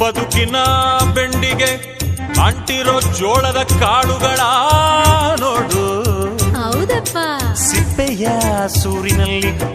ಬದುಕಿನ ಬೆಂಡಿಗೆ ಅಂಟಿರೋ ಜೋಳದ ಕಾಳುಗಳ ನೋಡು. ಹೌದಪ್ಪ. ಸಿಪ್ಪೆಯ ಸೂರಿನಲ್ಲಿ